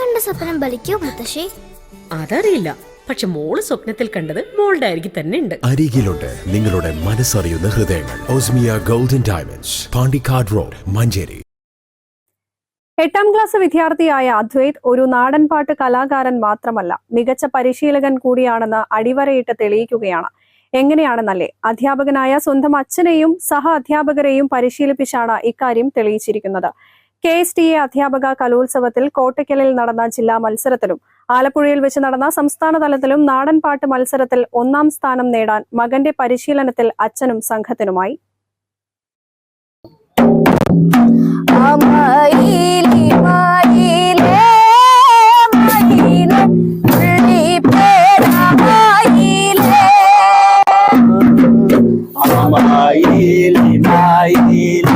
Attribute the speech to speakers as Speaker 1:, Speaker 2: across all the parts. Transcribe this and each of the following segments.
Speaker 1: കണ്ട സ്വപ്നം ബലിക്കോ മുത്തശ്ശി?
Speaker 2: അതറിയില്ല. പക്ഷെ മോൾ സ്വപ്നത്തിൽ കണ്ടത് മോളുടെ അരികിൽ തന്നെ ഉണ്ട്.
Speaker 3: അരികിലുണ്ട് നിങ്ങളുടെ മനസ്സറിയുന്ന ഹൃദയങ്ങൾ. Osmia golden diamonds Pandikkad road Manjeri.
Speaker 4: എട്ടാം ക്ലാസ് വിദ്യാർത്ഥിയായ അദ്വൈത് ഒരു നാടൻപാട്ട് കലാകാരൻ മാത്രമല്ല മികച്ച പരിശീലകൻ കൂടിയാണെന്ന് അടിവരയിട്ട് തെളിയിക്കുകയാണ്. എങ്ങനെയാണെന്നല്ലേ അധ്യാപകനായ സ്വന്തം അച്ഛനെയും സഹ അധ്യാപകരെയും പരിശീലിപ്പിച്ചാണ് ഇക്കാര്യം തെളിയിച്ചിരിക്കുന്നത്. കെ എസ് ടി എ അധ്യാപക കലോത്സവത്തിൽ കോട്ടയ്ക്കലിൽ നടന്ന ജില്ലാ മത്സരത്തിലും ആലപ്പുഴയിൽ വെച്ച് നടന്ന സംസ്ഥാന തലത്തിലും നാടൻപാട്ട് മത്സരത്തിൽ ഒന്നാം സ്ഥാനം നേടാൻ മകന്റെ പരിശീലനത്തിൽ അച്ഛനും സംഘത്തിനുമായി.
Speaker 5: മയിലേ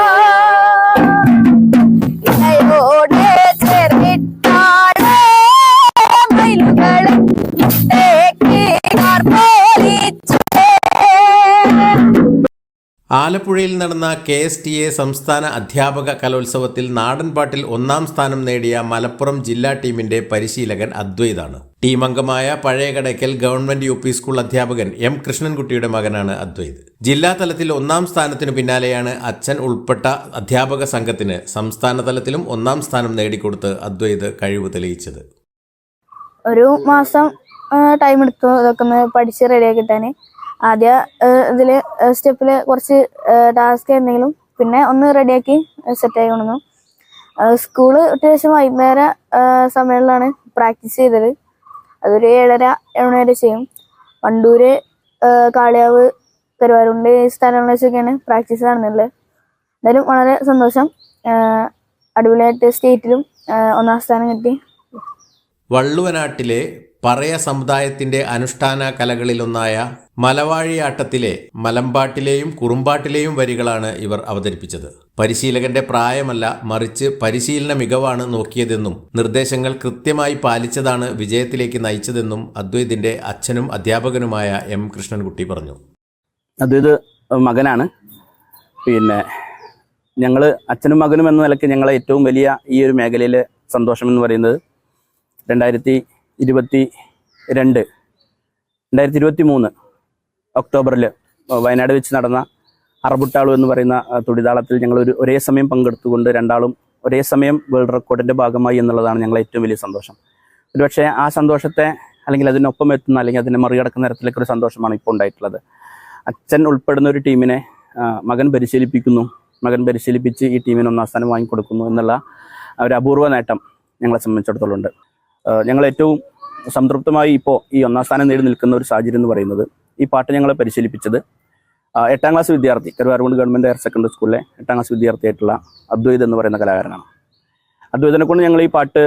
Speaker 6: ആലപ്പുഴയിൽ നടന്ന കെ എസ് ടി എ സംസ്ഥാന അധ്യാപക കലോത്സവത്തിൽ നാടൻപാട്ടിൽ ഒന്നാം സ്ഥാനം നേടിയ മലപ്പുറം ജില്ലാ ടീമിന്റെ പരിശീലകൻ അദ്വൈതാണ്. ടീം അംഗമായ Pazhayakadakkal government U P school അധ്യാപകൻ എം കൃഷ്ണൻകുട്ടിയുടെ മകനാണ് അദ്വൈത്. ജില്ലാ തലത്തിൽ ഒന്നാം സ്ഥാനത്തിനു പിന്നാലെയാണ് അച്ഛൻ ഉൾപ്പെട്ട അധ്യാപക സംഘത്തിന് സംസ്ഥാന തലത്തിലും ഒന്നാം സ്ഥാനം നേടിക്കൊടുത്ത് അദ്വൈത് കഴിവ് തെളിയിച്ചത്.
Speaker 5: ഒരു മാസം ടൈം എടുത്തു. ഇതൊക്കെ പഠിച്ച് റെഡിയാക്കി കിട്ടാൻ ആദ്യ ഇതിൽ സ്റ്റെപ്പിൽ കുറച്ച് ടാസ്ക് എന്തെങ്കിലും പിന്നെ ഒന്ന് റെഡിയാക്കി സെറ്റായി കൊണ്ടുവന്നു. സ്കൂൾ ശേഷം വൈകുന്നേര സമയങ്ങളിലാണ് പ്രാക്ടീസ് ചെയ്തത്. അതൊരു ഏഴര ഏഴ് ചെയ്യും. വണ്ടൂര് കാളിയാവ് കരുവാരുണ്ട് ഈ സ്ഥലങ്ങളിൽ വെച്ചൊക്കെയാണ് പ്രാക്ടീസ് നടന്നിട്ടുള്ളത്. എന്തായാലും വളരെ സന്തോഷം. അടിപൊളിയായിട്ട് സ്റ്റേറ്റിലും ഒന്നാം സ്ഥാനം കിട്ടി.
Speaker 6: വള്ളുവനാട്ടിലെ പറയ സമുദായത്തിന്റെ അനുഷ്ഠാന കലകളിലൊന്നായ മലവാഴിയാട്ടത്തിലെ മലമ്പാട്ടിലെയും കുറുമ്പാട്ടിലെയും വരികളാണ് ഇവർ അവതരിപ്പിച്ചത്. പരിശീലകന്റെ പ്രായമല്ല മറിച്ച് പരിശീലന മികവാണ് നോക്കിയതെന്നും നിർദ്ദേശങ്ങൾ കൃത്യമായി പാലിച്ചതാണ് വിജയത്തിലേക്ക് നയിച്ചതെന്നും അദ്വൈതിന്റെ അച്ഛനും അധ്യാപകനുമായ എം കൃഷ്ണൻകുട്ടി പറഞ്ഞു.
Speaker 7: അദ്വൈത് മകനാണ്. പിന്നെ ഞങ്ങൾ അച്ഛനും മകനും എന്ന നിലയ്ക്ക് ഞങ്ങളെ ഏറ്റവും വലിയ ഈ ഒരു മേഖലയിലെ സന്തോഷം എന്ന് പറയുന്നത് രണ്ടായിരത്തി ഇരുപത്തി രണ്ട് രണ്ടായിരത്തി ഇരുപത്തി മൂന്ന് ഒക്ടോബറിൽ വയനാട് വെച്ച് നടന്ന അറബുട്ടാളു എന്ന് പറയുന്ന തുടിതാളത്തിൽ ഞങ്ങൾ ഒരു ഒരേ സമയം പങ്കെടുത്തുകൊണ്ട് രണ്ടാളും ഒരേ സമയം വേൾഡ് റെക്കോർഡിന്റെ ഭാഗമായി എന്നുള്ളതാണ് ഞങ്ങളെ ഏറ്റവും വലിയ സന്തോഷം. ഒരുപക്ഷെ ആ സന്തോഷത്തെ അല്ലെങ്കിൽ അതിനൊപ്പം എത്തുന്ന അല്ലെങ്കിൽ അതിനെ മറികടക്കുന്ന തരത്തിലേക്ക് ഒരു സന്തോഷമാണ് ഇപ്പോൾ ഉണ്ടായിട്ടുള്ളത്. അച്ഛൻ ഉൾപ്പെടുന്ന ഒരു ടീമിനെ മകൻ പരിശീലിപ്പിക്കുന്നു. മകൻ പരിശീലിപ്പിച്ച് ഈ ടീമിന് ഒന്നാം സ്ഥാനം വാങ്ങിക്കൊടുക്കുന്നു എന്നുള്ള ഒരു അപൂർവ നേട്ടം ഞങ്ങളെ സംബന്ധിച്ചിടത്തോളം ഉണ്ട്. ഞങ്ങൾ ഏറ്റവും സംതൃപ്തമായി ഇപ്പോൾ ഈ ഒന്നാം സ്ഥാനം നേടി നിൽക്കുന്ന ഒരു സാഹചര്യം എന്ന് പറയുന്നത് ഈ പാട്ട് ഞങ്ങളെ പരിശീലിപ്പിച്ചത്. എട്ടാം ക്ലാസ് വിദ്യാർത്ഥി കരുവാരുകൊണ്ട് ഗവൺമെന്റ് ഹയർ സെക്കൻഡറി സ്കൂളിലെ എട്ടാം ക്ലാസ് വിദ്യാർത്ഥിയായിട്ടുള്ള അദ്വൈത് എന്ന് പറയുന്ന കലാകാരനാണ്. അദ്വൈതനെ കൊണ്ട് ഞങ്ങൾ ഈ പാട്ട്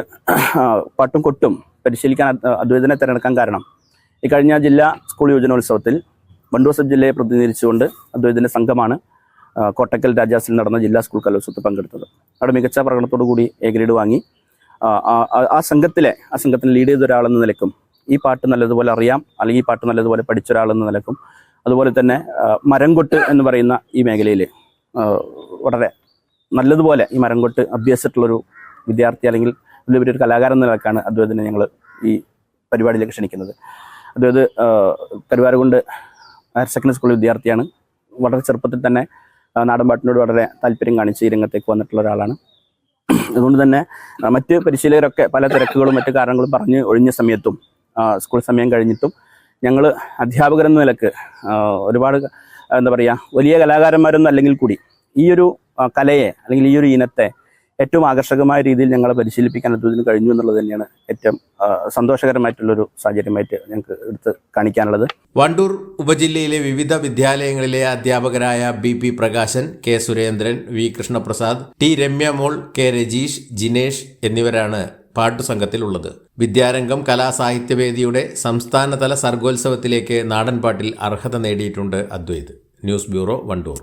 Speaker 7: പാട്ടും കൊട്ടും പരിശീലിക്കാൻ അദ്- അദ്വൈതനെ തിരഞ്ഞെടുക്കാൻ കാരണം ഈ കഴിഞ്ഞ ജില്ലാ സ്കൂൾ യോജനോത്സവത്തിൽ വണ്ടൂർ സബ് ജില്ലയെ പ്രതിനിധീകരിച്ചുകൊണ്ട് അദ്വൈതിന്റെ സംഘമാണ് കോട്ടക്കൽ രാജാസിൽ നടന്ന ജില്ലാ സ്കൂൾ കലോത്സവത്തിൽ പങ്കെടുത്തത്. അവിടെ മികച്ച പ്രകടനത്തോടു കൂടി എ ഗ്രേഡ് വാങ്ങി ആ, സംഘത്തിലെ ആ സംഘത്തിന് ലീഡ് ചെയ്ത ഒരാളെന്ന നിലക്കും ഈ പാട്ട് നല്ലതുപോലെ അറിയാം അല്ലെങ്കിൽ ഈ പാട്ട് നല്ലതുപോലെ പഠിച്ച ഒരാളെന്ന നിലക്കും അതുപോലെ തന്നെ മരംകൊട്ട് എന്ന് പറയുന്ന ഈ മേഖലയിൽ വളരെ നല്ലതുപോലെ ഈ മരംകൊട്ട് അഭ്യസിച്ചിട്ടുള്ളൊരു വിദ്യാർത്ഥി അല്ലെങ്കിൽ വലിയ ഒരു കലാകാരൻ എന്ന നിലക്കാണ് അദ്ദേഹത്തിനെ ഞങ്ങൾ ഈ പരിപാടിയിലേക്ക് ക്ഷണിക്കുന്നത്. അതായത് കരുവാരുകൊണ്ട് ഹയർ സെക്കൻഡറി സ്കൂൾ വിദ്യാർത്ഥിയാണ്. വളരെ ചെറുപ്പത്തിൽ തന്നെ നാടൻ നാടൻപാട്ടിനോട് വളരെ താല്പര്യം കാണിച്ച് ഈ രംഗത്തേക്ക് വന്നിട്ടുള്ള ഒരാളാണ്. അതുകൊണ്ട് തന്നെ മറ്റ് പരിശീലകരൊക്കെ പല തിരക്കുകളും മറ്റു കാരണങ്ങളും പറഞ്ഞ് ഒഴിഞ്ഞ സമയത്തും സ്കൂൾ സമയം കഴിഞ്ഞിട്ടും ഞങ്ങൾ അധ്യാപകരെന്ന നിലയ്ക്ക് ഒരുപാട് എന്താ പറയുക വലിയ കലാകാരന്മാരൊന്നും അല്ലെങ്കിൽ കൂടി ഈ ഒരു കലയെ അല്ലെങ്കിൽ ഈ ഒരു ഇനത്തെ ഏറ്റവും ആകർഷകമായ രീതിയിൽ ഞങ്ങളെ പരിശീലിപ്പിക്കാൻ അദ്ദേഹത്തിന് കഴിഞ്ഞു എന്നുള്ളത് തന്നെയാണ് ഏറ്റവും സന്തോഷകരമായിട്ടുള്ളൊരു സാഹചര്യമായിട്ട് ഞങ്ങൾക്ക് എടുത്ത് കാണിക്കാനുള്ളത്.
Speaker 6: വണ്ടൂർ ഉപജില്ലയിലെ വിവിധ വിദ്യാലയങ്ങളിലെ അധ്യാപകരായ B P Prakashan K Surendran V Krishnaprasad T Ramyamol K Rajeesh Jinesh എന്നിവരാണ് പാട്ടുസംഘത്തിലുള്ളത് വിദ്യാരംഗം കലാസാഹിത്യവേദിയുടെ സംസ്ഥാനതല സർഗോത്സവത്തിലേക്ക് നാടൻപാട്ടിൽ അർഹത നേടിയിട്ടുണ്ട് അദ്വൈത്. News bureau Wandoor.